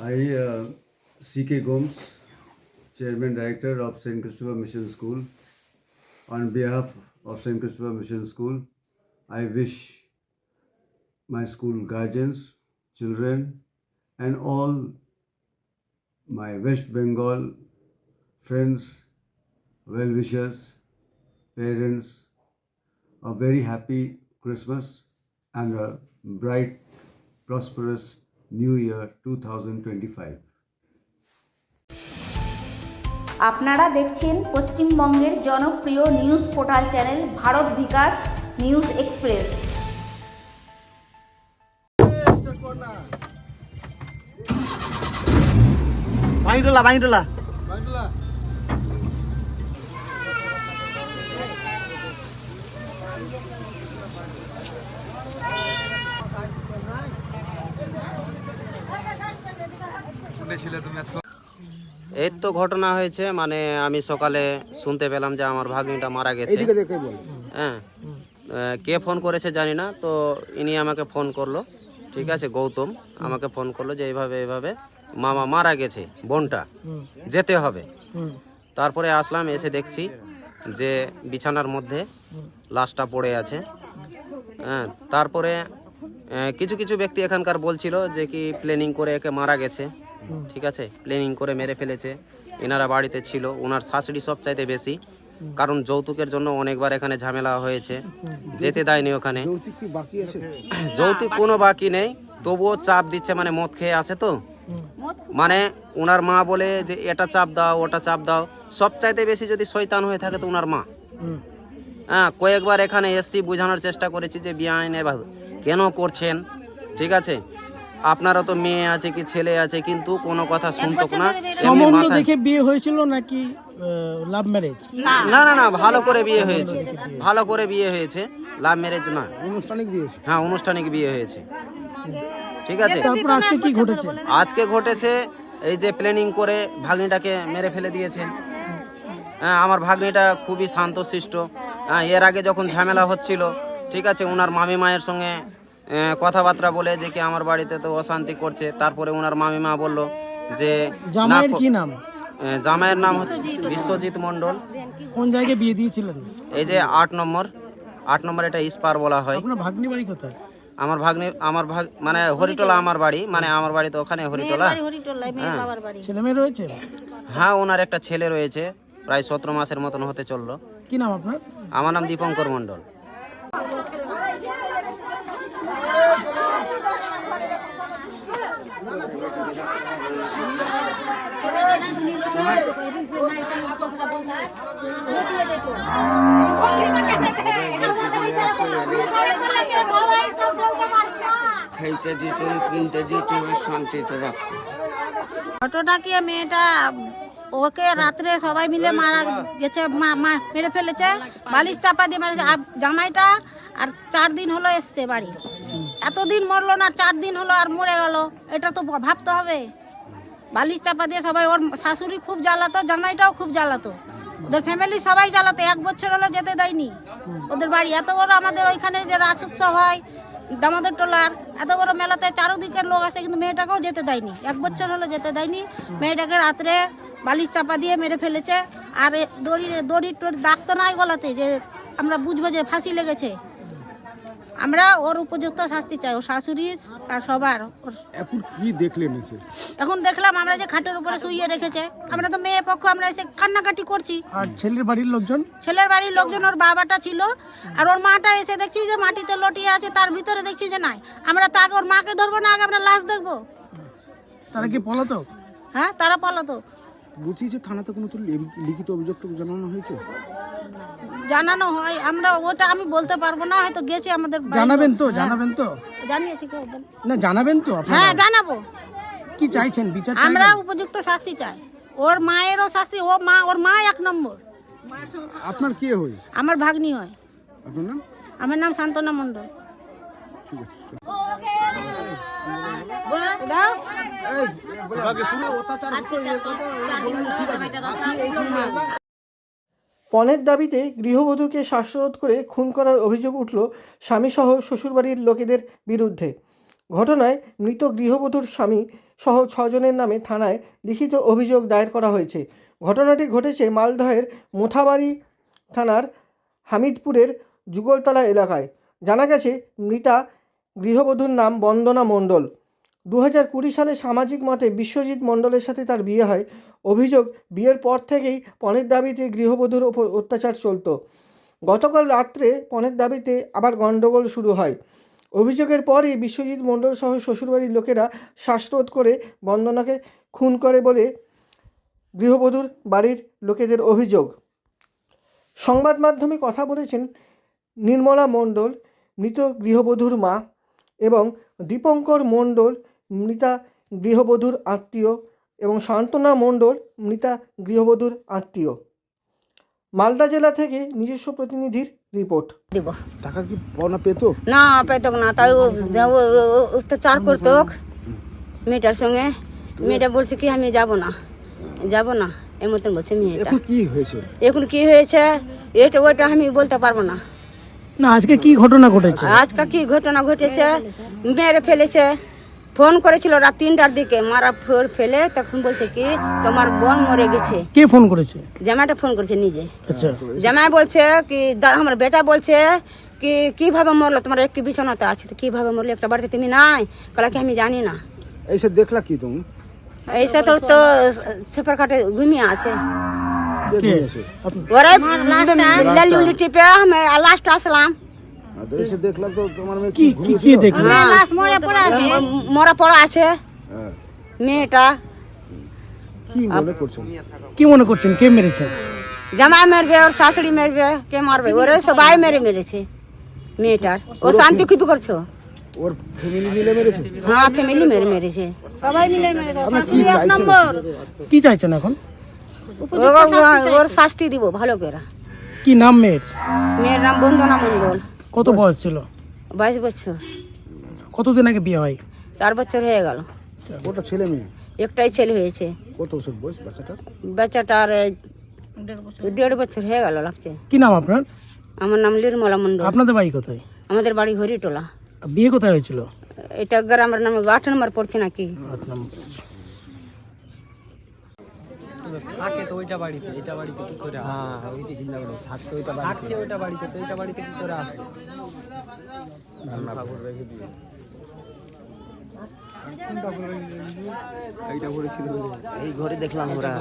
I, uh, C.K. Gomes, Chairman Director of St. Christopher Mission School, on behalf of St. Christopher Mission School, I wish my school guardians, children, and all my West Bengal friends, well wishers, parents, a very happy Christmas and a bright, prosperous New Year 2025. আপনারা দেখছেন পশ্চিমবঙ্গের জনপ্রিয় news portal channel Bharat Bikash news express Bhangitola Bhangitola তো ঘটনা হয়েছে মানে আমি সকালে শুনতে পেলাম যে আমার ভাগ্নিটা মারা গেছে। হ্যাঁ। কে ফোন করেছে জানি না তো ইনি আমাকে ফোন করল। ঠিক আছে গৌতম আমাকে ফোন করল যে এইভাবে এইভাবে মামা মারা গেছে বোনটা। যেতে হবে। তারপরে আসলাম এসে দেখছি যে বিছানার মধ্যে লাশটা পড়ে আছে। হ্যাঁ তারপরে কিছু কিছু ব্যক্তি এখানকার বলছিল যে কি প্ল্যানিং করে একে মারা গেছে। ঠিক আছে? প্ল্যানিং করে মেরে ফেলেছে। এনারা বাড়িতে ছিল। ওনার শাশুড়ি সব চাইতে বেশি। কারণ যৌতুকের জন্য অনেকবার এখানে ঝামেলা হয়েছে। যেতে দেয়নি ওখানে। যৌতুক কোনো বাকি নেই। তবুও চাপ দিচ্ছে মানে মদ খেয়ে আসে তো? মানে ওনার মা বলে যে, এটা চাপ দাও, ওটা চাপ দাও। সব চাইতে বেশি যদি শৈতান হয়ে থাকে তো ওনার মা। হ্যাঁ কয়েকবার এখানে এসছি, বোঝানোর চেষ্টা করেছি যে বিয়ে আইন কেন করছেন? ঠিক আছে? আপনারও তো মেয়ে আছে কি ছেলে আছে কিন্তু কোনো কথা শুনতো না। সম্বন্ধ দেখে বিয়ে হয়েছিল নাকি লাভ ম্যারেজ না। না না ভালো করে বিয়ে হয়েছে। ভালো করে বিয়ে হয়েছে। লাভ ম্যারেজ না আনুষ্ঠানিক বিয়ে হ্যাঁ আনুষ্ঠানিক বিয়ে হয়েছে। ঠিক আছে? তারপর আজকে কি ঘটেছে? আজকে ঘটেছে এই যে প্ল্যানিং করে ভাগ্নিটাকে মেরে ফেলে দিয়েছে। হ্যাঁ আমার ভাগ্নিটা খুবই শান্তশিষ্ট। হ্যাঁ এর আগে যখন ঝামেলা হচ্ছিল ঠিক আছে ওনার মামি মায়ের সঙ্গে কথাবার্তা বলে যে কি আমার বাড়িতে তো অশান্তি করছে। তারপরে ওনার মামি মা বলল যে জামাইয়ের কি নাম? জামাইয়ের নাম হচ্ছে বিশ্বজিৎ মণ্ডল। কোন জায়গায় বিয়ে দিয়েছিলেন? এই যে আট নম্বর আট নম্বর এটা ইস্পার বলা হয়। আপনার ভাগ্নি বাড়ি কোথায়? আমার ভাগ্নি আমার ভাগ মানে হরিটোলা আমার বাড়ি মানে আমার বাড়ি তো ওখানে হরিটোলা। হ্যাঁ। ছেলে মেয়ে রয়েছে? হ্যাঁ ওনার একটা ছেলে রয়েছে প্রায় সতেরো মাসের মতন হতে চলল। কি নাম আপনার? আমার নাম দীপঙ্কর মণ্ডল। খেলতে ঘটনাকে মেয়েটা, ওকে রাত্রে সবাই মিলে মারা গেছে মেরে ফেলেছে, বালিশ চাপা দিয়ে মেরেছে, আর জামাইটা, আর চার দিন হলো এসছে বাড়ি। এতদিন মরলো না চার দিন হলো আর মরে গেল, এটা তো ভাবতে হবে। বালিশ চাপা দিয়ে সবাই, ওর শাশুড়ি খুব জ্বালাতো, জামাইটাও খুব জ্বালাতো। ওদের ফ্যামিলি সবাই জ্বালাতো, এক বছর হলো যেতে দেয়নি। ওদের বাড়ি এত বড়, আমাদের ওইখানে যে রাস উৎসব হয়, দামোদর টোলার, এত বড় মেলাতে চারোদিকের লোক আসে, কিন্তু মেয়েটাকেও যেতে দেয়নি। এক বছর হলো যেতে দেয়নি, মেয়েটাকে রাত্রে বালিশ চাপা দিয়ে মেরে ফেলেছে। আর দড়ি দড়ি টড়ি দাগ তো নাই গলাতে, যে আমরা বুঝব যে ফাঁসি লেগেছে। আমরা ওর উপযুক্ত শাস্তি চাই ও শাশুড়ি আর সবার ওর এখন কি দেখলেন এসে? এখন দেখলাম আমরা যে খাটের উপরে শুইয়ে রেখেছে। আমরা তো মেয়ে পক্ষ আমরা এসে কান্নাকাটি করছি। আর ছেলের বাড়ির লোকজন? ছেলের বাড়ির লোকজন ওর বাবাটা ছিল। আর ওর মাটা এসে দেখছি যে মাটিতে লটিয়ে আছে তার ভিতরে দেখছি যে নাই। আমরা তো আগে ওর মাকে ধরবো না আগে আমরা লাশ দেখব। তারা কি পলাতক? হ্যাঁ তারা পলাতো বলছি যে থানাতে কোনো তো লি- লিখিত অভিযোগ জানানো হয়েছে? জানানো হয় আমরা ওটা আমি বলতে পারব না হয়তো গেছে আমাদের বাড়ির জানাবেন লোক। তো হ্যাঁ, জানাবেন তো। জানিয়েছি কেউ বল- না জানাবেন তো আপনারা। হ্যাঁ জানাব। কি চাইছেন? বিচার আমরা চাইবেন উপযুক্ত শাস্তি চাই। ওর মায়েরও শাস্তি ও মা ওর মা এক নম্বর। আপনার কে হই আমার ভাগ্নি হয়। আপনার নাম? আমার নাম শান্তনা মণ্ডল। ঠিক আছে দাও। পণের দাবিতে গৃহবধূকে শ্বাসরোধ করে খুন করার অভিযোগ উঠল স্বামীসহ শ্বশুরবাড়ির লোকেদের বিরুদ্ধে। ঘটনায় মৃত গৃহবধূর স্বামী সহ ছজনের নামে থানায় লিখিত অভিযোগ দায়ের করা হয়েছে। ঘটনাটি ঘটেছে মালদহের মোথাবাড়ি থানার হামিদপুরের যুগলতলা এলাকায়। জানা গেছে, মৃতা গৃহবধূর নাম বন্দনা মণ্ডল। দু হাজার কুড়ি সালে সামাজিক মতে বিশ্বজিৎ মণ্ডলের সাথে তার বিয়ে হয়। অভিযোগ, বিয়ের পর থেকেই পণের দাবিতে গৃহবধূর ওপর অত্যাচার চলতো। গতকাল রাত্রে পণের দাবিতে আবার গণ্ডগোল শুরু হয়। অভিযোগের পরই বিশ্বজিৎ মণ্ডল সহ শ্বশুরবাড়ির লোকেরা শ্বাসরোধ করে বন্দনাকে খুন করে বলে গৃহবধূর বাড়ির লোকেদের অভিযোগ। সংবাদ মাধ্যমে কথা বলেছেন নির্মলা মণ্ডল, মৃত গৃহবধূর মা এবং দীপঙ্কর মণ্ডল মৃতা গৃহবধূর আত্মীয় এবং সান্ত্বনা মণ্ডল মৃতা গৃহবধূর আত্মীয়। মালদা জেলা থেকে নিজস্ব প্রতিনিধির রিপোর্ট। দিব। টাকা কি পাওনা পেতো? না পেতক না তাই অত্যাচার করতো মেয়েটার সঙ্গে। মেয়েটা বলছে কি আমি যাব না। যাব না এর মতন বলছে মেয়েটা। এখন কি হয়েছে? এখন কি হয়েছে? এটা ওইটা আমি বলতে পারব না। না আজকে কি ঘটনা ঘটেছে? আজকে কি ঘটনা ঘটেছে? মেরে ফেলেছে। ফোন করেছিল রাত তিনটার দিকে মারা ফোর ফেলে তখন বলছে কি তোমার বোন মরে গেছে। কে ফোন করেছে? জামাইটা ফোন করেছে নিজে। আচ্ছা। জামাই বলছে কি দা- আমার বেটা বলছে কি কীভাবে মরলো? তোমার একটি বিছানাতে আছে তো কীভাবে মরলো একটা বাড়িতে তুমি নাই? কলা কি আমি জানি না। এসে দেখলা কি তুমি? এইসে তো তো সুপার কাটে ঘুমিয়ে আছে। কে কে? ঘুমিয়েছে? আপনি- ওরে লালি টিপে আমি লাস্ট আসলাম। এসে দেখলাম তো তোমার মেয়ে কি কি কি দেখলেন হ্যাঁ, মরা পড়া আছে। হ্যাঁ। মেয়েটা। কি মনে করছেন কি মনে করছেন? কে মেরেছে? জামাই মারবে ওর শাশুড়ি মারবে কে মারবে? ওরে সবাই মেরে মেরেছে মেয়েটার। ও শান্তি খুবই করছ। ওর ফ্যামিলি মিলে মেরেছে? হ্যাঁ ফ্যামিলি মেরে মেরেছে। সবাই মিলে মেরেছে আপনি কি চাইছেন? কি চাইছেন এখন? ওর শাস্তি দিব ভালো করে। কি নাম মেয়ের? মেয়ের নাম বন্দনা মণ্ডল। কত বয়স? ছিল? বাইশ বছর। কতদিন আগে বিয়ে হয়? চার বছর হয়ে গেল। ওটা ছেলে মেয়ে? একটাই ছেলে হয়েছে। কত বছর বয়স বাচ্চাটার? বাচ্চাটার এই, দেড় বছর। হয়ে গেল লাগছে। কি নাম আপনার? আমার নাম লিরমলা মণ্ডল। আপনাদের বাড়ি কোথায়? আমাদের বাড়ি হরিটোলা। বিয়ে কোথায় হয়েছিল? এটা গ্রামের নামে আট নম্বর পড়ছে নাকি? আট নম্বর। থাকে তো ওইটা বাড়িতে এটা বাড়িতে কি করে হ্যাঁ ওইটা চিন্তা করো থাকছে ওইটা বাড়িতে। থাকছে ওইটা বাড়িতে তো ওইটা বাড়িতে কি করে আসবে? সাগর রেখে দিয়ে। এইটা করেছিল এই ঘরে দেখলাম ওরা।